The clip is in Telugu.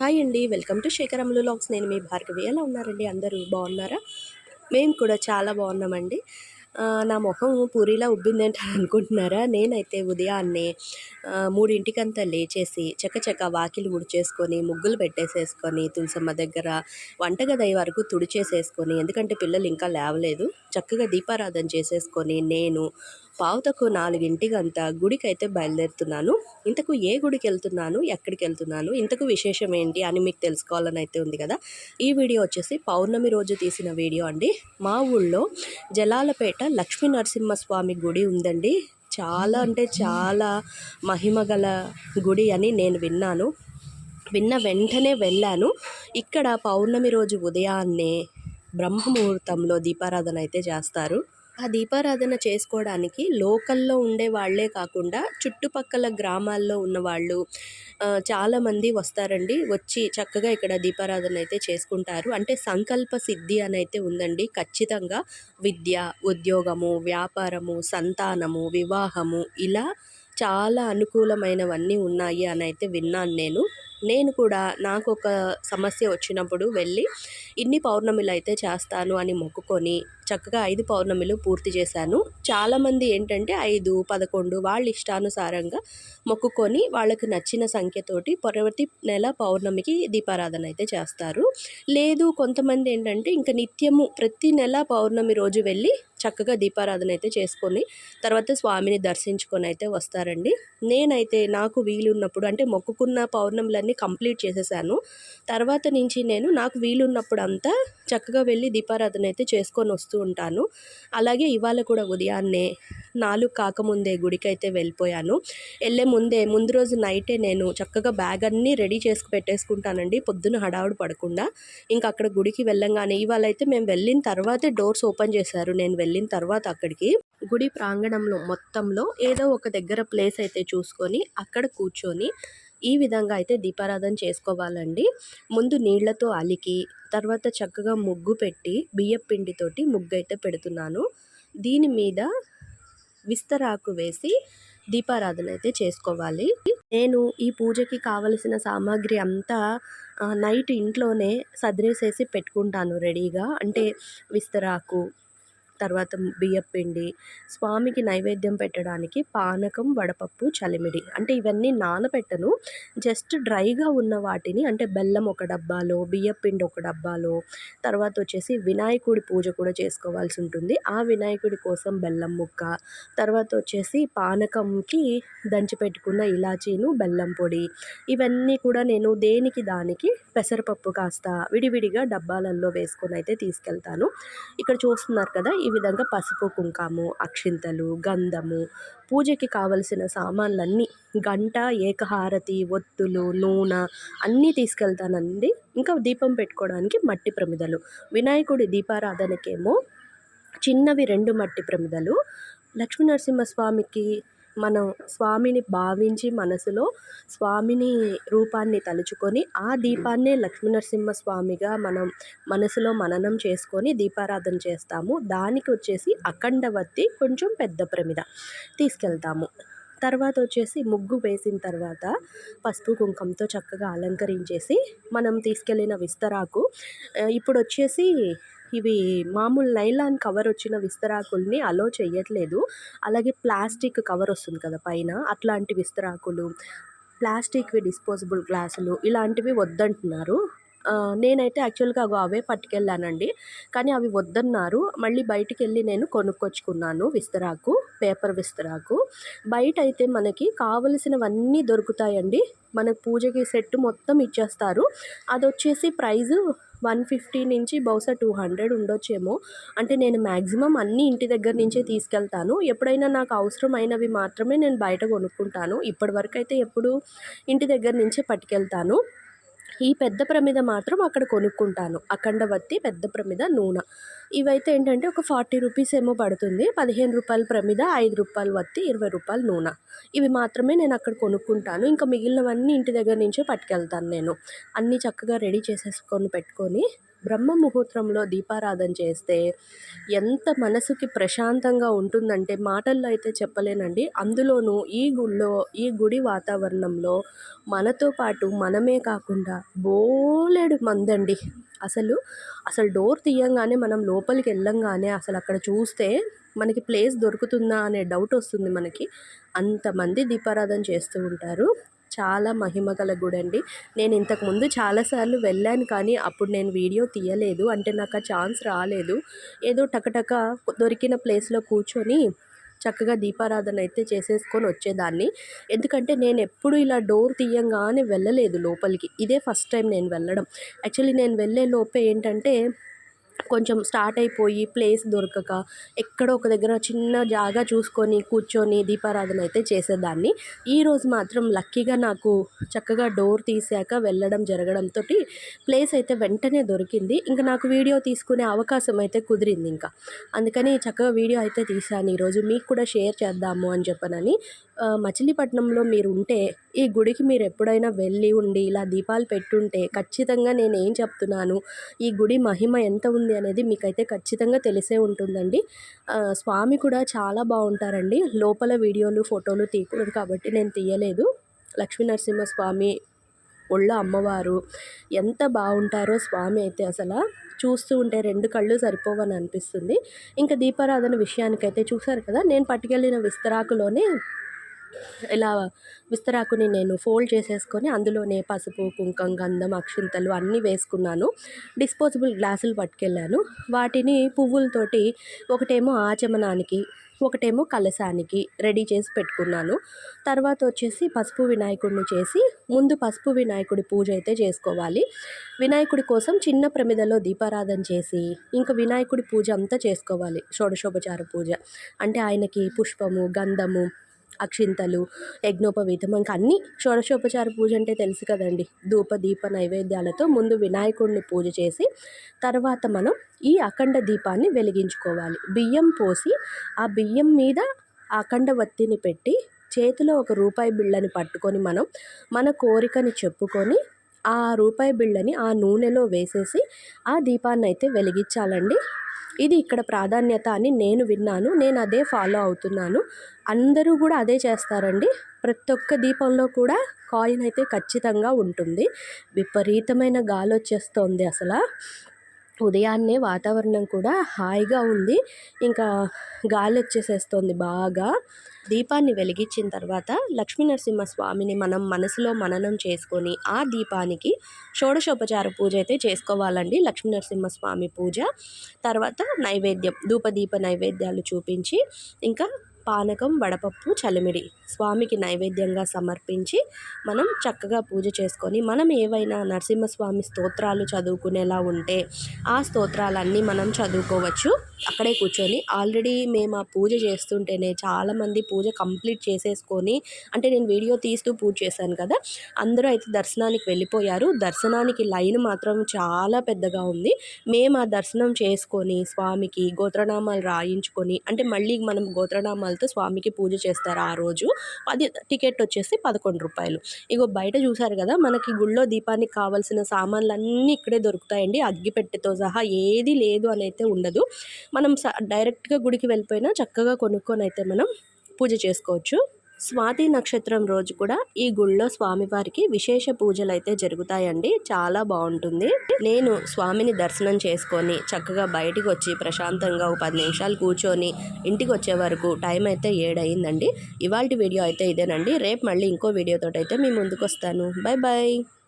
హాయ్ అండి వెల్కమ్ టు శేఖరములు లాగ్స్. నేను మీ భార్గవి. ఎలా ఉన్నారండి? అందరూ బాగున్నారా? మేము కూడా చాలా బాగున్నామండి. నా మొహం పూరిలా ఉబ్బిందంట అనుకుంటున్నారా? నేనైతే ఉదయాన్నే మూడింటికంతా లేచేసి చక్కచక్క వాకిలి ఉడిచేసుకొని ముగ్గులు పెట్టేసేసుకొని తులసమ్మ దగ్గర వంటగది వరకు తుడిచేసేసుకొని ఎందుకంటే పిల్లలు ఇంకా లేవలేదు చక్కగా దీపారాధన చేసేసుకొని నేను పావుతకు నాలుగింటికంతా గుడికైతే బయలుదేరుతున్నాను. ఇంతకు ఏ గుడికి వెళ్తున్నాను ఎక్కడికి వెళ్తున్నాను ఇంతకు విశేషం ఏంటి అని మీకు తెలుసుకోవాలని అయితే ఉంది కదా. ఈ వీడియో వచ్చేసి పౌర్ణమి రోజు తీసిన వీడియో అండి. మా ఊళ్ళో జలాలపేట లక్ష్మీ నరసింహస్వామి గుడి ఉందండి. చాలా అంటే చాలా మహిమగల గుడి అని నేను విన్నాను. విన్న వెంటనే వెళ్ళాను. ఇక్కడ పౌర్ణమి రోజు ఉదయాన్నే బ్రహ్మముహూర్తంలో దీపారాధన అయితే చేస్తారు. ఆ దీపారాధన చేసుకోవడానికి లోకల్లో ఉండే వాళ్ళే కాకుండా చుట్టుపక్కల గ్రామాల్లో ఉన్న వాళ్ళు చాలామంది వస్తారండి. వచ్చి చక్కగా ఇక్కడ దీపారాధన అయితే చేసుకుంటారు. అంటే సంకల్ప సిద్ధి అని అయితే ఉందండి. ఖచ్చితంగా విద్య ఉద్యోగము వ్యాపారము సంతానము వివాహము ఇలా చాలా అనుకూలమైనవన్నీ ఉన్నాయి అని అయితే విన్నాను నేను. నేను కూడా నాకు ఒక సమస్య వచ్చినప్పుడు వెళ్ళి ఇన్ని పౌర్ణమిలు అయితే చేస్తాను అని మొక్కుకొని చక్కగా ఐదు పౌర్ణమిలు పూర్తి చేశాను. చాలామంది ఏంటంటే ఐదు పదకొండు వాళ్ళ ఇష్టానుసారంగా మొక్కుకొని వాళ్ళకి నచ్చిన సంఖ్యతోటి ప్రతి నెల పౌర్ణమికి దీపారాధన అయితే చేస్తారు. లేదు కొంతమంది ఏంటంటే ఇంకా నిత్యము ప్రతి నెల పౌర్ణమి రోజు వెళ్ళి చక్కగా దీపారాధన అయితే చేసుకొని తర్వాత స్వామిని దర్శించుకొని అయితే వస్తారండి. నేనైతే నాకు వీలున్నప్పుడు అంటే మొక్కుకున్న పౌర్ణములన్నీ కంప్లీట్ చేసేసాను. తర్వాత నుంచి నేను నాకు వీలున్నప్పుడు అంతా చక్కగా వెళ్ళి దీపారాధన అయితే చేసుకొని వస్తూ ఉంటాను. అలాగే ఇవాళ కూడా ఉదయాన్నే నాలుగు కాకముందే గుడికి అయితే వెళ్ళిపోయాను. వెళ్ళే ముందే ముందు రోజు నైటే నేను చక్కగా బ్యాగ్ అన్నీ రెడీ చేసి పెట్టేసుకుంటానండి. పొద్దున హడావుడు పడకుండా. ఇంకా అక్కడ గుడికి వెళ్ళంగానే ఇవాళ అయితే మేము వెళ్ళిన తర్వాతే డోర్స్ ఓపెన్ చేశారు. నేను వెళ్ళిన తర్వాత అక్కడికి గుడి ప్రాంగణంలో మొత్తంలో ఏదో ఒక దగ్గర ప్లేస్ అయితే చూసుకొని అక్కడ కూర్చొని ఈ విధంగా అయితే దీపారాధన చేసుకోవాలండి. ముందు నీళ్ళతో అలికి తర్వాత చక్కగా ముగ్గు పెట్టి బియ్యం పిండితోటి ముగ్గు అయితే పెడుతున్నాను. దీని మీద విస్తరాకు వేసి దీపారాధన అయితే చేసుకోవాలి. నేను ఈ పూజకి కావలసిన సామాగ్రి అంతా నైట్ ఇంట్లోనే సదిరేసేసి పెట్టుకుంటాను రెడీగా. అంటే విస్తరాకు తర్వాత బియ్యపిండి స్వామికి నైవేద్యం పెట్టడానికి పానకం వడపప్పు చలిమిడి. అంటే ఇవన్నీ నానబెట్టను. జస్ట్ డ్రైగా ఉన్న వాటిని అంటే బెల్లం ఒక డబ్బాలో బియ్యపిండి ఒక డబ్బాలో తర్వాత వచ్చేసి వినాయకుడి పూజ కూడా చేసుకోవాల్సి ఉంటుంది. ఆ వినాయకుడి కోసం బెల్లం ముక్క తర్వాత వచ్చేసి పానకంకి దంచి పెట్టుకున్న ఇలాచీను బెల్లం పొడి ఇవన్నీ కూడా నేను దేనికి దానికి పెసరపప్పు కాస్త విడివిడిగా డబ్బాలలో వేసుకొని అయితే తీసుకెళ్తాను. ఇక్కడ చూస్తున్నారు కదా ఈ విధంగా పసుపు కుంకుమ అక్షింతలు గంధము పూజకి కావలసిన సామాన్లన్నీ గంట ఏకహారతి ఒత్తులు నూనె అన్నీ తీసుకెళ్తానండి. ఇంకా దీపం పెట్టుకోవడానికి మట్టి ప్రమిదలు. వినాయకుడి దీపారాధనకేమో చిన్నవి రెండు మట్టి ప్రమిదలు. లక్ష్మీనరసింహస్వామికి మనం స్వామిని భావించి మనసులో స్వామిని రూపాన్ని తలుచుకొని ఆ దీపాన్నే లక్ష్మీనరసింహస్వామిగా మనం మనసులో మననం చేసుకొని దీపారాధన చేస్తాము. దానికి వచ్చేసి అఖండవత్తి కొంచెం పెద్ద ప్రమిద తీసుకెళ్తాము. తర్వాత వచ్చేసి ముగ్గు వేసిన తర్వాత పసుపు కుంకంతో చక్కగా అలంకరించేసి మనం తీసుకెళ్ళిన విస్తరాకు ఇప్పుడు వచ్చేసి ఇవి మామూలు నైలాన్ కవర్ వచ్చిన విస్తరాకుల్ని అలో చేయట్లేదు అలాగే ప్లాస్టిక్ కవర్ వస్తుంది కదా పైన అట్లాంటి విస్తరాకులు ప్లాస్టిక్వి డిస్పోజబుల్ గ్లాసులు ఇలాంటివి వద్దంటున్నారు. నేనైతే యాక్చువల్గా అగో అవే పట్టుకెళ్ళానండి. కానీ అవి వద్దన్నారు. మళ్ళీ బయటికి వెళ్ళి నేను కొనుక్కొచ్చుకున్నాను విస్తరాకు పేపర్ విస్తరాకు. బయట అయితే మనకి కావలసినవన్నీ దొరుకుతాయండి. మన పూజకి సెట్ మొత్తం ఇచ్చేస్తారు. అది వచ్చేసి ప్రైజు వన్ ఫిఫ్టీ నుంచి బహుశా టూ హండ్రెడ్ ఉండొచ్చేమో. అంటే నేను మ్యాక్సిమం అన్నీ ఇంటి దగ్గర నుంచే తీసుకెళ్తాను. ఎప్పుడైనా నాకు అవసరమైనవి మాత్రమే నేను బయట కొనుక్కుంటాను. ఇప్పటివరకు అయితే ఎప్పుడు ఇంటి దగ్గర నుంచే పట్టుకెళ్తాను. ఈ పెద్ద ప్రమిద మాత్రం అక్కడ కొనుక్కుంటాను. అఖండవత్తి పెద్ద ప్రమిద నూనె. ఇవైతే ఏంటంటే ఒక ఫార్టీ రూపీస్ ఏమో పడుతుంది. పదిహేను రూపాయల ప్రమిద ఐదు రూపాయలు వత్తి ఇరవై రూపాయలు నూనె. ఇవి మాత్రమే నేను అక్కడ కొనుక్కుంటాను. ఇంకా మిగిలినవన్నీ ఇంటి దగ్గర నుంచే పట్టుకెళ్తాను నేను. అన్నీ చక్కగా రెడీ చేసేసుకొని పెట్టుకొని బ్రహ్మ ముహూర్తంలో దీపారాధన చేస్తే ఎంత మనసుకి ప్రశాంతంగా ఉంటుందంటే మాటల్లో అయితే చెప్పలేనండి. అందులోనూ ఈ గుళ్ళో ఈ గుడి వాతావరణంలో మనతో పాటు మనమే కాకుండా బోలెడు మందండి. అసలు అసలు డోర్ తీయంగానే మనం లోపలికి వెళ్ళంగానే అసలు అక్కడ చూస్తే మనకి ప్లేస్ దొరుకుతుందా అనే డౌట్ వస్తుంది మనకి. అంతమంది దీపారాధన చేస్తూ ఉంటారు. చాలా మహిమ గల గుడి అండి నేను ఇంతకుముందు చాలాసార్లు వెళ్ళాను కానీ అప్పుడు నేను వీడియో తీయలేదు. అంటే నాకు ఆ ఛాన్స్ రాలేదు. ఏదో టకటక దొరికిన ప్లేస్లో కూర్చొని చక్కగా దీపారాధన అయితే చేసేసుకొని వచ్చేదాన్ని. ఎందుకంటే నేను ఎప్పుడు ఇలా డోర్ తీయంగానే వెళ్ళలేదు లోపలికి. ఇదే ఫస్ట్ టైం నేను వెళ్ళడం. యాక్చువల్లీ నేను వెళ్ళే లోపే ఏంటంటే కొంచెం స్టార్ట్ అయిపోయి ప్లేస్ దొరకక ఎక్కడో ఒక దగ్గర చిన్న జాగా చూసుకొని కూర్చొని దీపారాధన అయితే చేసేదాన్ని. ఈరోజు మాత్రం లక్కీగా నాకు చక్కగా డోర్ తీసాక వెళ్ళడం జరగడంతో ప్లేస్ అయితే వెంటనే దొరికింది. ఇంకా నాకు వీడియో తీసుకునే అవకాశం అయితే కుదిరింది ఇంకా. అందుకని చక్కగా వీడియో అయితే తీశాను. ఈరోజు మీకు కూడా షేర్ చేద్దాము అని చెప్పనని మచిలీపట్నంలో మీరు ఉంటే ఈ గుడికి మీరు ఎప్పుడైనా వెళ్ళి ఉండి ఇలా దీపాలు పెట్టుంటే ఖచ్చితంగా నేను ఏం చెప్తున్నాను? ఈ గుడి మహిమ ఎంత ఉంది అనేది మీకైతే ఖచ్చితంగా తెలిసే ఉంటుందండి. స్వామి కూడా చాలా బాగుంటారండి. లోపల వీడియోలు ఫోటోలు తీయకూడదు కాబట్టి నేను తీయలేదు. లక్ష్మీ నరసింహస్వామి ఒళ్ళో అమ్మవారు ఎంత బాగుంటారో స్వామి అయితే అసలు చూస్తూ ఉంటే రెండు కళ్ళు సరిపోవని అనిపిస్తుంది. ఇంకా దీపారాధన విషయానికైతే చూసారు కదా? నేను పట్టుకెళ్ళిన విస్తరాకులోనే ఇలా విస్తరాకుని నేను ఫోల్డ్ చేసేసుకొని అందులోనే పసుపు కుంకం గంధం అక్షింతలు అన్నీ వేసుకున్నాను. డిస్పోజబుల్ గ్లాసులు పట్టుకెళ్ళాను. వాటిని పువ్వులతోటి ఒకటేమో ఆచమనానికి ఒకటేమో కలశానికి రెడీ చేసి పెట్టుకున్నాను. తర్వాత వచ్చేసి పసుపు వినాయకుడిని చేసి ముందు పసుపు వినాయకుడి పూజ అయితే చేసుకోవాలి. వినాయకుడి కోసం చిన్న ప్రమిదలో దీపారాధన చేసి ఇంకా వినాయకుడి పూజ అంతా చేసుకోవాలి. షోడశోపచార పూజ. అంటే ఆయనకి పుష్పము గంధము అక్షింతలు యజ్ఞోపవీతం ఇంకా అన్నీ షోడశోపచార పూజ అంటే తెలుసు కదండి. ధూప దీప నైవేద్యాలతో ముందు వినాయకుడిని పూజ చేసి తర్వాత మనం ఈ అఖండ దీపాన్ని వెలిగించుకోవాలి. బియ్యం పోసి ఆ బియ్యం మీద అఖండ వత్తిని పెట్టి చేతిలో ఒక రూపాయి బిళ్ళని పట్టుకొని మనం మన కోరికని చెప్పుకొని ఆ రూపాయి బిళ్ళని ఆ నూనెలో వేసేసి ఆ దీపాన్ని అయితే వెలిగించాలండి. ఇది ఇక్కడ ప్రాధాన్యత అని నేను విన్నాను నేను అదే ఫాలో అవుతున్నాను. అందరూ కూడా అదే చేస్తారండి. ప్రతి ఒక్క దీపంలో కూడా కాయిన్ అయితే ఖచ్చితంగా ఉంటుంది. విపరీతమైన గాలి వచ్చేస్తోంది అసలు. ఉదయాన్నే వాతావరణం కూడా హాయిగా ఉంది. ఇంకా గాలి వచ్చేసేస్తుంది బాగా. దీపాన్ని వెలిగించిన తర్వాత లక్ష్మీనరసింహ స్వామిని మనం మనసులో మననం చేసుకొని ఆ దీపానికి షోడశోపచార పూజ అయితే చేసుకోవాలండి. లక్ష్మీనరసింహ స్వామి పూజ. తర్వాత నైవేద్యం ధూపదీప నైవేద్యాలు చూపించి ఇంకా పానకం వడపప్పు చలిమిడి స్వామికి నైవేద్యంగా సమర్పించి మనం చక్కగా పూజ చేసుకొని మనం ఏవైనా నరసింహస్వామి స్తోత్రాలు చదువుకునేలా ఉంటే ఆ స్తోత్రాలన్నీ మనం చదువుకోవచ్చు. అక్కడే కూర్చొని ఆల్రెడీ మేము ఆ పూజ చేస్తుంటేనే చాలామంది పూజ కంప్లీట్ చేసేసుకొని అంటే నేను వీడియో తీస్తూ పూజ చేశాను కదా అందరూ అయితే దర్శనానికి వెళ్ళిపోయారు. దర్శనానికి లైన్ మాత్రం చాలా పెద్దగా ఉంది. మేము ఆ దర్శనం చేసుకొని స్వామికి గోత్రనామాలు రాయించుకొని అంటే మళ్ళీ మనం గోత్రనామాలు పూలతో స్వామికి పూజ చేస్తారు ఆ రోజు? అది టికెట్ వచ్చేసి పదకొండు రూపాయలు. ఇగో బయట చూసారు కదా మనకి గుళ్ళో దీపానికి కావాల్సిన సామాన్లు అన్నీ ఇక్కడే దొరుకుతాయండి. అగ్గిపెట్టెతో సహా ఏది లేదు అని అయితే ఉండదు. మనం డైరెక్ట్గా గుడికి వెళ్ళిపోయినా చక్కగా కొనుక్కొని అయితే మనం పూజ చేసుకోవచ్చు. స్వాతి నక్షత్రం రోజు కూడా ఈ గుళ్ళో స్వామివారికి విశేష పూజలు అయితే జరుగుతాయండి. చాలా బాగుంటుంది. నేను స్వామిని దర్శనం చేసుకొని చక్కగా బయటికి వచ్చి ప్రశాంతంగా ఒక పది నిమిషాలు కూర్చొని ఇంటికి వచ్చే వరకు టైం అయితే ఏడయిందండి. ఇవాళ వీడియో అయితే ఇదేనండి. రేపు మళ్ళీ ఇంకో వీడియోతో అయితే మీ ముందుకు వస్తాను బాయ్ బాయ్